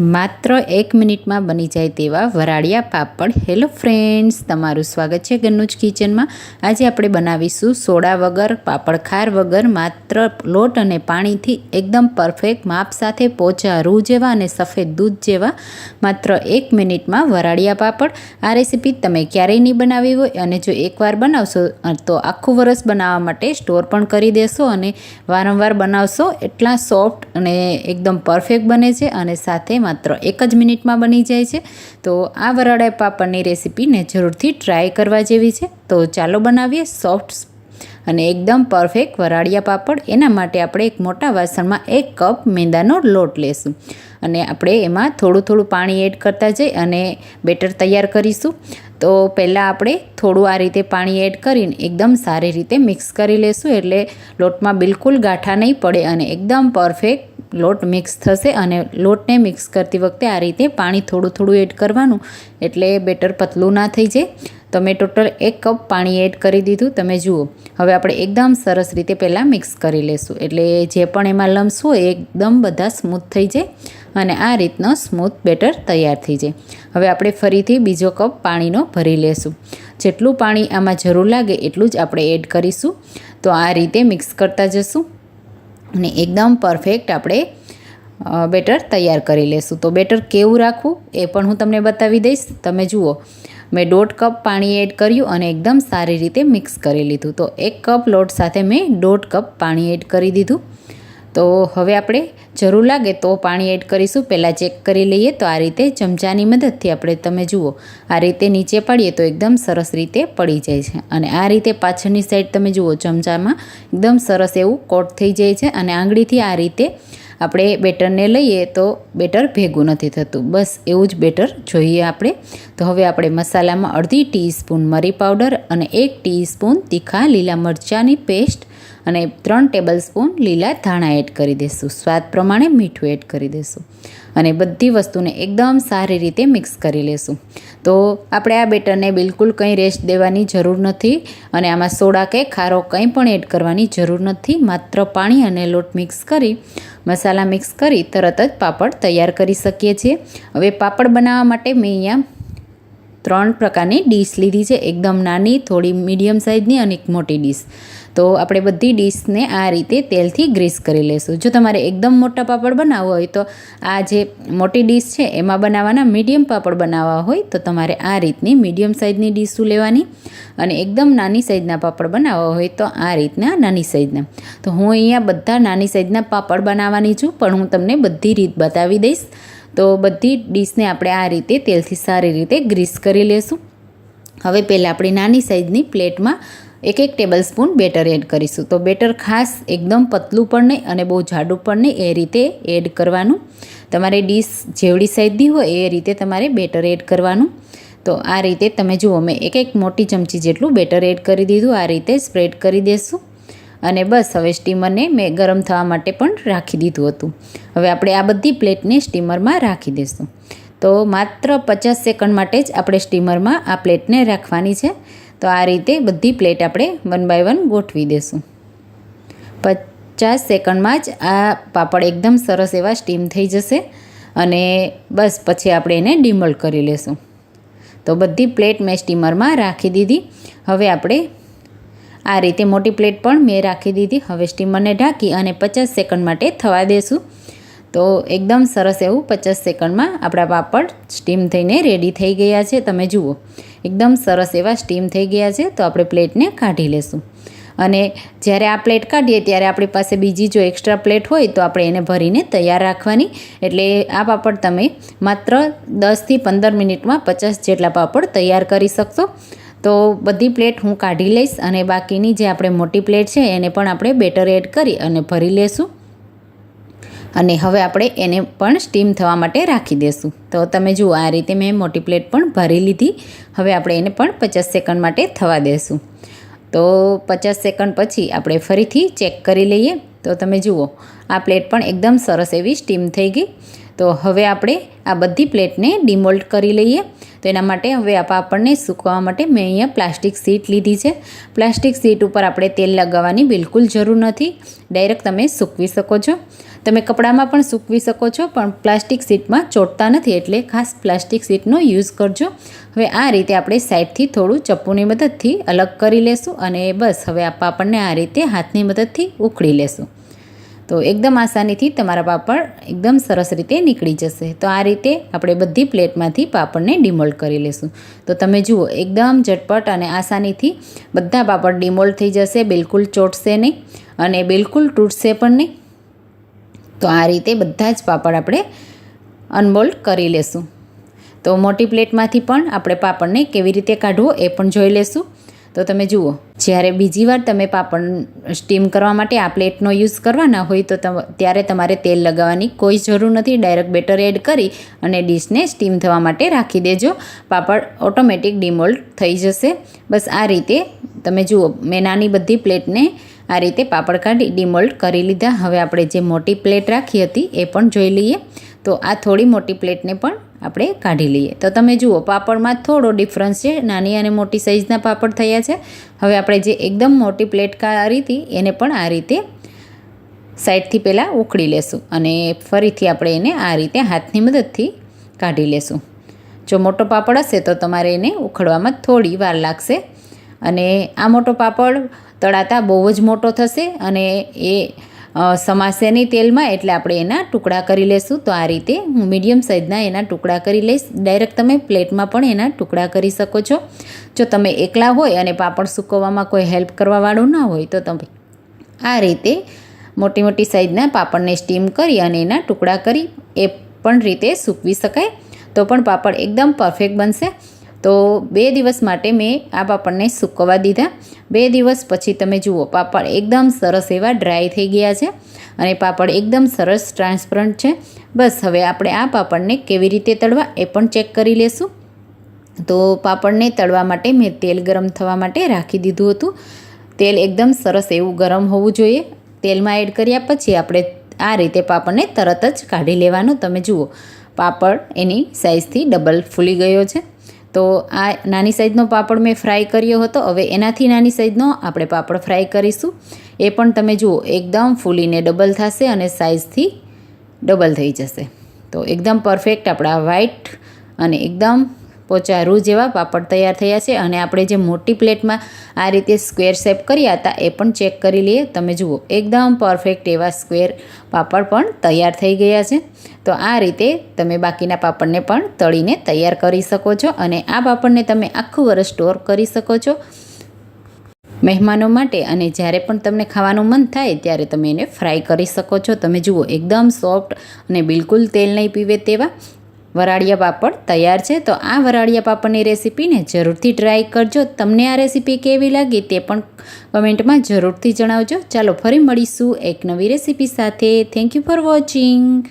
માત્ર એક મિનિટમાં બની જાય તેવા વરાળિયા પાપડ. હેલો ફ્રેન્ડ્સ તમારું સ્વાગત છે ગન્નુજ કિચનમાં. આજે આપણે બનાવીશું સોડા વગર પાપડ ખાર વગર, માત્ર લોટ અને પાણીથી એકદમ પરફેક્ટ માપ સાથે પોચા રૂ જેવા અને સફેદ દૂધ જેવા. માત્ર એક મિનિટમાં વરાળિયા પાપડ. આ રેસીપી તમે ક્યારેય નહીં બનાવી હોય અને જો એકવાર બનાવશો તો આખું વરસ બનાવવા માટે સ્ટોર પણ કરી દેશો અને વારંવાર બનાવશો. એટલા સોફ્ટ અને એકદમ પરફેક્ટ બને છે અને સાથે માત્ર એક જ મિનિટમાં બની જાય છે. તો આ વરાળા પાપડની રેસીપીને જરૂરથી ટ્રાય કરવા જેવી છે. તો ચાલો બનાવીએ સોફ્ટ અને એકદમ પરફેક્ટ વરાળિયા પાપડ. એના માટે આપણે એક મોટા વાસણમાં એક કપ મેંદાનો લોટ લેશું. અને આપણે એમાં થોડું થોડું પાણી એડ કરતા જઈ અને બેટર તૈયાર કરીશું. તો પહેલાં આપણે થોડું આ રીતે પાણી એડ કરીને એકદમ સારી રીતે મિક્સ કરી લેશું. એટલે લોટમાં બિલકુલ ગાંઠા નહીં પડે અને એકદમ પરફેક્ટ લોટ મિક્સ થશે અને લોટને મિક્સ કરતી વખતે આ રીતે પાણી થોડું થોડું એડ કરવાનું એટલે બેટર પતલું ના થઈ જાય. તો મેં ટોટલ એક કપ પાણી એડ કરી દીધું. તમે જુઓ, હવે આપણે એકદમ સરસ રીતે પહેલાં મિક્સ કરી લેશું. એટલે જે પણ એમાં લમ્સ હોય એકદમ બધા સ્મૂથ થઈ જાય અને આ રીતનો સ્મૂથ બેટર તૈયાર થઈ જાય. હવે આપણે ફરીથી બીજો કપ પાણીનો ભરી લેશું. જેટલું પાણી આમાં જરૂર લાગે એટલું જ આપણે એડ કરીશું. તો આ રીતે મિક્સ કરતા જશું. અને એકદમ પરફેક્ટ આપણે બેટર તૈયાર કરી લેશું. તો બેટર કેવું રાખવું એ પણ હું તમને બતાવી દઈશ. તમે જુઓ, મેં દોઢ કપ પાણી એડ કર્યું અને એકદમ સારી રીતે મિક્સ કરી લીધું. તો એક કપ લોટ સાથે મેં દોઢ કપ પાણી એડ કરી દીધું. તો હવે આપણે જરૂર લાગે તો પાણી એડ કરીશું. પહેલાં ચેક કરી લઈએ તો આ રીતે ચમચાની મદદથી આપણે તમે જુઓ. આ રીતે નીચે પાડીએ તો એકદમ સરસ રીતે પડી જાય છે. અને આ રીતે પાછળની સાઈડ તમે જુઓ, ચમચામાં એકદમ સરસ એવું કોટ થઈ જાય છે અને આંગળીથી આ રીતે આપણે બેટરને લઈએ તો બેટર ભેગું નથી થતું. બસ એવું જ બેટર જોઈએ આપણે. તો હવે આપણે મસાલામાં અડધી ટીસ્પૂન મરી પાવડર અને એક ટીસ્પૂન તીખા લીલા મરચાંની પેસ્ટ અને ત્રણ ટેબલ સ્પૂન લીલા ધાણા એડ કરી દઈશું સ્વાદ પ્રમાણે મીઠું એડ કરી દઈશું અને બધી વસ્તુને એકદમ સારી રીતે મિક્સ કરી લેશું. તો આપણે આ બેટરને બિલકુલ કંઈ રેસ્ટ દેવાની જરૂર નથી અને આમાં સોડા કે ખારો કંઈ પણ એડ કરવાની જરૂર નથી. માત્ર પાણી અને લોટ મિક્સ કરી, મસાલા મિક્સ કરી તરત જ પાપડ તૈયાર કરી શકીએ છીએ. હવે પાપડ બનાવવા માટે મેં અહીંયા ત્રણ પ્રકારની ડીશ લીધી છે. એકદમ નાની, થોડી મીડિયમ સાઇઝની અને એક મોટી ડીશ. તો આપણે બધી ડીશને આ રીતે તેલથી ગ્રીસ કરી લઈશું જો તમારે એકદમ મોટા પાપડ બનાવવો હોય તો આ જે મોટી ડીશ છે એમાં બનાવવાના મીડિયમ પાપડ બનાવવા હોય તો તમારે આ રીતની મીડિયમ સાઇઝની ડીશું લેવાની અને એકદમ નાની સાઇઝના પાપડ બનાવવા હોય તો આ રીતના નાની સાઇઝના તો હું અહીંયા બધા નાની સાઇઝના પાપડ બનાવવાની છું, પણ હું તમને બધી રીત બતાવી દઈશ. તો બધી ડીશને આપણે આ રીતે તેલથી સારી રીતે ગ્રીસ કરી લેશું. હવે પહેલાં આપણી નાની સાઇઝની પ્લેટમાં એક એક ટેબલ સ્પૂન બેટર એડ કરીશું. તો બેટર ખાસ એકદમ પતલું પણ નહીં અને બહુ જાડું પણ નહીં, એ રીતે એડ કરવાનું. તમારે ડીશ જેવડી સાઇઝની હોય, એ રીતે તમારે બેટર એડ કરવાનું. તો આ રીતે તમે જુઓ, મેં એક એક મોટી ચમચી જેટલું બેટર એડ કરી દીધું, આ રીતે સ્પ્રેડ કરી દેશું. અને બસ હવે સ્ટીમરને મેં ગરમ થવા માટે પણ રાખી દીધું હતું. હવે આપણે આ બધી પ્લેટને સ્ટીમરમાં રાખી દઈશું. તો માત્ર પચાસ સેકન્ડ માટે જ આપણે સ્ટીમરમાં આ પ્લેટને રાખવાની છે. તો આ રીતે બધી પ્લેટ આપણે વન બાય વન ગોઠવી દઈશું. પચાસ સેકન્ડમાં જ આ પાપડ એકદમ સરસ એવા સ્ટીમ થઈ જશે અને બસ પછી આપણે એને ડીમોલ્ડ કરી લેશું. તો બધી પ્લેટ મેં સ્ટીમરમાં રાખી દીધી. હવે આપણે આ રીતે મોટી પ્લેટ પણ મેં રાખી દીધી. હવે સ્ટીમરને ઢાંકી અને પચાસ સેકન્ડ માટે થવા દેશું. તો એકદમ સરસ એવું પચાસ સેકન્ડમાં આપણા પાપડ સ્ટીમ થઈને રેડી થઈ ગયા છે. તમે જુઓ, એકદમ સરસ એવા સ્ટીમ થઈ ગયા છે. તો આપણે પ્લેટને કાઢી લેશું. અને જ્યારે આ પ્લેટ કાઢીએ ત્યારે આપણી પાસે બીજી જો એક્સ્ટ્રા પ્લેટ હોય તો આપણે એને ભરીને તૈયાર રાખવાની. એટલે આ પાપડ તમે માત્ર દસથી પંદર મિનિટમાં પચાસ જેટલા પાપડ તૈયાર કરી શકશો. તો બધી પ્લેટ હું કાઢી લઈશ અને બાકીની જે આપણે મોટી પ્લેટ છે એને પણ આપણે બેટર એડ કરી અને ભરી લેશું. અને હવે આપણે એને પણ સ્ટીમ થવા માટે રાખી દઈશું તો તમે જુઓ, આ રીતે મેં મોટી પ્લેટ પણ ભરી લીધી. હવે આપણે એને પણ પચાસ સેકન્ડ માટે થવા દેશું. તો પચાસ સેકન્ડ પછી આપણે ફરીથી ચેક કરી લઈએ. તો તમે જુઓ, આ પ્લેટ પણ એકદમ સરસ એવી સ્ટીમ થઈ ગઈ. તો હવે આપણે આ બધી પ્લેટને ડિમોલ્ટ કરી લઈએ. તો એના માટે હવે આપણને સૂકવવા માટે મેં અહીંયા પ્લાસ્ટિક સીટ લીધી છે. પ્લાસ્ટિક સીટ ઉપર આપણે તેલ લગાવવાની બિલકુલ જરૂર નથી. ડાયરેક્ટ તમે સૂકવી શકો છો. તમે કપડામાં પણ સૂકવી શકો છો, પણ પ્લાસ્ટિક સીટમાં ચોટતા નથી, એટલે ખાસ પ્લાસ્ટિક સીટનો યુઝ કરજો. હવે આ રીતે આપણે સાઈડથી થોડું ચપ્પુની મદદથી અલગ કરી લેશું અને બસ હવે આપણને આ રીતે હાથની મદદથી ઉખડી લેશું. તો એકદમ આસાનીથી તમારા પાપડ એકદમ સરસ રીતે નીકળી જશે. તો આ રીતે આપણે બધી પ્લેટમાંથી પાપડને ડિમોલ્ડ કરી લેશું. તો તમે જુઓ, એકદમ ઝટપટ અને આસાનીથી બધા પાપડ ડિમોલ્ડ થઈ જશે, બિલકુલ ચોટશે નહીં અને બિલકુલ તૂટશે પણ નહીં. તો આ રીતે બધા જ પાપડ આપણે અનમોલ્ડ કરી લેશું. તો મોટી પ્લેટમાંથી પણ આપણે પાપડને કેવી રીતે કાઢવો એ પણ જોઈ લેશું. તો તમે જુઓ, જ્યારે બીજી વાર તમે પાપડ સ્ટીમ કરવા માટે આ પ્લેટનો યુઝ કરવાના હોય તો ત્યારે તમારે તેલ લગાવવાની કોઈ જરૂર નથી. ડાયરેક્ટ બેટર એડ કરી અને ડીશને સ્ટીમ થવા માટે રાખી દેજો. પાપડ ઓટોમેટિક ડિમોલ્ડ થઈ જશે. બસ આ રીતે તમે જુઓ, મેં નાની બધી પ્લેટને આ રીતે પાપડ કાઢી ડિમોલ્ડ કરી લીધા. હવે આપણે જે મોટી પ્લેટ રાખી હતી એ પણ જોઈ લઈએ. તો આ થોડી મોટી પ્લેટને પણ આપણે કાઢી લઈએ. તો તમે જુઓ, પાપડમાં થોડો ડિફરન્સ છે. નાની અને મોટી સાઇઝના પાપડ થયા છે. હવે આપણે જે એકદમ મોટી પ્લેટ કાઢી હતી, એને પણ આ રીતે સાઈડથી પહેલાં ઉખડી લેશું અને ફરીથી આપણે એને આ રીતે હાથની મદદથી કાઢી લેશું. જો મોટો પાપડ હશે, તો તમારે એને ઉખડવામાં થોડી વાર લાગશે. અને આ મોટો પાપડ તળાતા બહુ જ મોટો થશે અને એ સમાશે તેલમાં એટલે આપણે એના ટુકડા કરી લેશું. તો આ રીતે હું મીડિયમ સાઇઝના એના ટુકડા કરી લઈશ. ડાયરેક્ટ તમે પ્લેટમાં પણ એના ટુકડા કરી શકો છો. જો તમે એકલા હોય અને પાપડ સૂકવવામાં કોઈ હેલ્પ કરવાવાળું ના હોય તો તમે આ રીતે મોટી મોટી સાઇઝના પાપડને સ્ટીમ કરી અને એના ટુકડા કરી એ પણ રીતે સૂકવી શકાય. તો પણ પાપડ એકદમ પરફેક્ટ બનશે. તો બે દિવસ માટે મેં આ પાપડને સૂકવવા દીધા. બે દિવસ પછી તમે જુઓ, પાપડ એકદમ સરસ એવા ડ્રાય થઈ ગયા છે અને પાપડ એકદમ સરસ ટ્રાન્સપરન્ટ છે. બસ, હવે આપણે આ પાપડને કેવી રીતે તળવા એ પણ ચેક કરી લેશું. તો પાપડને તળવા માટે મેં તેલ ગરમ થવા માટે રાખી દીધું હતું. તેલ એકદમ સરસ એવું ગરમ હોવું જોઈએ. તેલમાં એડ કર્યા પછી આપણે આ રીતે પાપડને તરત જ કાઢી લેવાનું. તમે જુઓ, પાપડ એની સાઇઝથી ડબલ ફૂલી ગયો છે. તો આ નાની સાઈઝનો પાપડ મેં ફ્રાય કર્યો હતો. હવે એનાથી નાની સાઈઝનો આપણે પાપડ ફ્રાય કરીશું. એ પણ તમે જુઓ, એકદમ ફૂલીને ડબલ થશે અને સાઇઝથી ડબલ થઈ જશે. તો એકદમ પરફેક્ટ આપણા વ્હાઈટ અને એકદમ પોચા રૂ જેવા પાપડ તૈયાર થયા છે અને આપણે જે મોટી પ્લેટમાં આ રીતે સ્ક્વેર શેપ કર્યા હતા એ પણ ચેક કરી લઈએ. તમે જુઓ, એકદમ પરફેક્ટ એવા સ્ક્વેર પાપડ પણ તૈયાર થઈ ગયા છે. તો આ રીતે તમે બાકીના પાપડને પણ તળીને તૈયાર કરી શકો છો અને આ પાપડને તમે આખું વર્ષ સ્ટોર કરી શકો છો મહેમાનો માટે. અને જ્યારે પણ તમને ખાવાનું મન થાય ત્યારે તમે એને ફ્રાય કરી શકો છો. તમે જુઓ, એકદમ સોફ્ટ અને બિલકુલ તેલ નહીં પીવે તેવા વરાળિયા પાપડ તૈયાર છે, તો આ વરાળિયા પાપડની રેસીપીને જરૂરથી ટ્રાય કરજો. તમને આ રેસીપી કેવી લાગી તે પણ કમેન્ટમાં જરૂરથી જણાવજો. ચાલો ફરી મળીશું એક નવી રેસીપી સાથે. Thank you for watching